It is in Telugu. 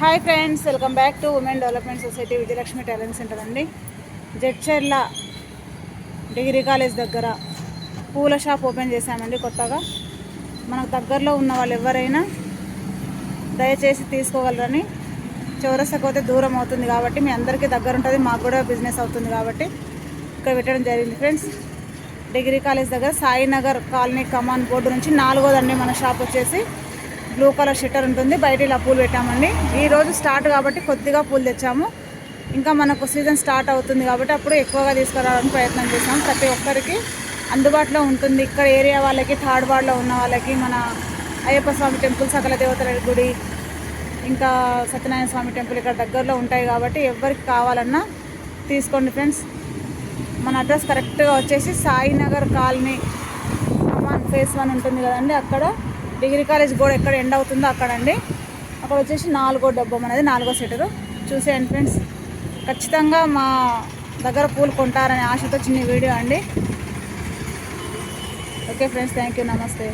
Hi friends welcome back to women development society Vijayalakshmi talent centre అండి. జడ్చర్ల డిగ్రీ కాలేజ్ దగ్గర పూల షాప్ ఓపెన్ చేశామండి కొత్తగా. మనకు దగ్గరలో ఉన్న వాళ్ళు ఎవరైనా దయచేసి తీసుకోగలరని చౌరస్తాకు పోతే దూరం అవుతుంది కాబట్టి మీ అందరికీ దగ్గర ఉంటుంది మాకు కూడా బిజినెస్ అవుతుంది కాబట్టి ఇక్కడ పెట్టడం జరిగింది ఫ్రెండ్స్. డిగ్రీ కాలేజ్ దగ్గర సాయినగర్ కాలనీ కమాన్ బోర్డు నుంచి నాలుగోదండి మన షాప్ వచ్చేసి. బ్లూ కలర్ షట్టర్ ఉంటుంది. బయట ఇలా పూలు పెట్టామండి. ఈరోజు స్టార్ట్ కాబట్టి కొద్దిగా పూలు తెచ్చాము. ఇంకా మనకు సీజన్ స్టార్ట్ అవుతుంది కాబట్టి అప్పుడు ఎక్కువగా తీసుకురావడానికి ప్రయత్నం చేసాం. ప్రతి ఒక్కరికి అందుబాటులో ఉంటుంది. ఇక్కడ ఏరియా వాళ్ళకి థర్డ్ వార్డ్లో ఉన్న వాళ్ళకి మన అయ్యప్ప స్వామి టెంపుల్ సకల దేవతల గుడి ఇంకా సత్యనారాయణ స్వామి టెంపుల్ ఇక్కడ దగ్గరలో ఉంటాయి కాబట్టి ఎవరికి కావాలన్నా తీసుకోండి ఫ్రెండ్స్. మన అడ్రస్ కరెక్ట్గా వచ్చేసి సాయినగర్ కాలనీ ఫేస్ వన్ ఉంటుంది కదండి అక్కడ. డిగ్రీ కాలేజ్ కూడా ఎక్కడ ఎండ్ అవుతుందో అక్కడండి. అక్కడ వచ్చేసి నాలుగో డబ్బం అనేది నాలుగో సెటరు. చూసేయండి ఫ్రెండ్స్. ఖచ్చితంగా మా దగ్గర పూలు కొంటారనే ఆశతో చిన్న వీడియో అండి. ఓకే ఫ్రెండ్స్ థ్యాంక్ యూ నమస్తే.